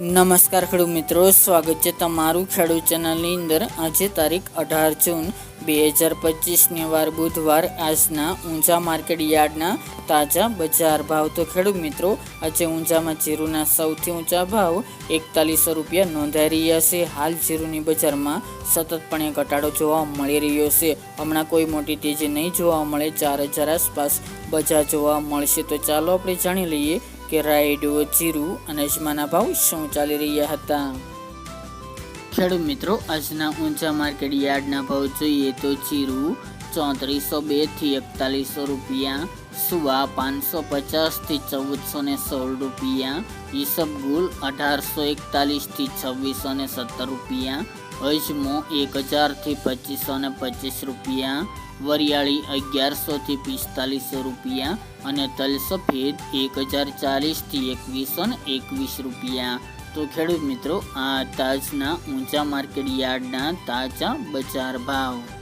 નમસ્કાર ખેડૂત મિત્રો, સ્વાગત છે તમારું ખેડૂત ચેનલની અંદર. આજે તારીખ અઢાર જૂન બે હજાર પચીસની વાર બુધવાર. આજના ઊંઝા માર્કેટ યાર્ડના તાજા બજાર ભાવ. તો ખેડૂત મિત્રો, આજે ઊંઝામાં જીરુના સૌથી ઊંચા ભાવ એકતાલીસો રૂપિયા નોંધાઈ રહ્યા છે. હાલ જીરુની બજારમાં સતતપણે ઘટાડો જોવા મળી રહ્યો છે. હમણાં કોઈ મોટી તેજી નહીં જોવા મળે. ચાર હજાર આસપાસ બજાર જોવા મળશે. તો ચાલો આપણે જાણી લઈએ કે રાયડો જીરું અને અજમાના ભાવ શું ચાલી રહ્યા હતા? ખેડૂત મિત્રો, આજના ઊંચા માર્કેટ યાર્ડના ભાવ જોઈએ તો જીરું ચોત્રીસો બેથી એકતાલીસો રૂપિયા, સુવા પાંચસો પચાસથી ચૌદસો ને સોળ રૂપિયા, ઈસબગુલ અઢારસો એકતાલીસથી છવ્વીસો ને સત્તર રૂપિયા અજમો એક હજારથી પચીસો ને પચીસ રૂપિયા, વરિયાળી અગિયારસોથી પિસ્તાલીસો રૂપિયા અને તલ સફેદ એક હજાર ચાલીસથી એકવીસો ને એકવીસ રૂપિયા. તો ખેડૂત મિત્રો, આ તાજના ઊંચા માર્કેટ યાર્ડના તાજા બજાર ભાવ.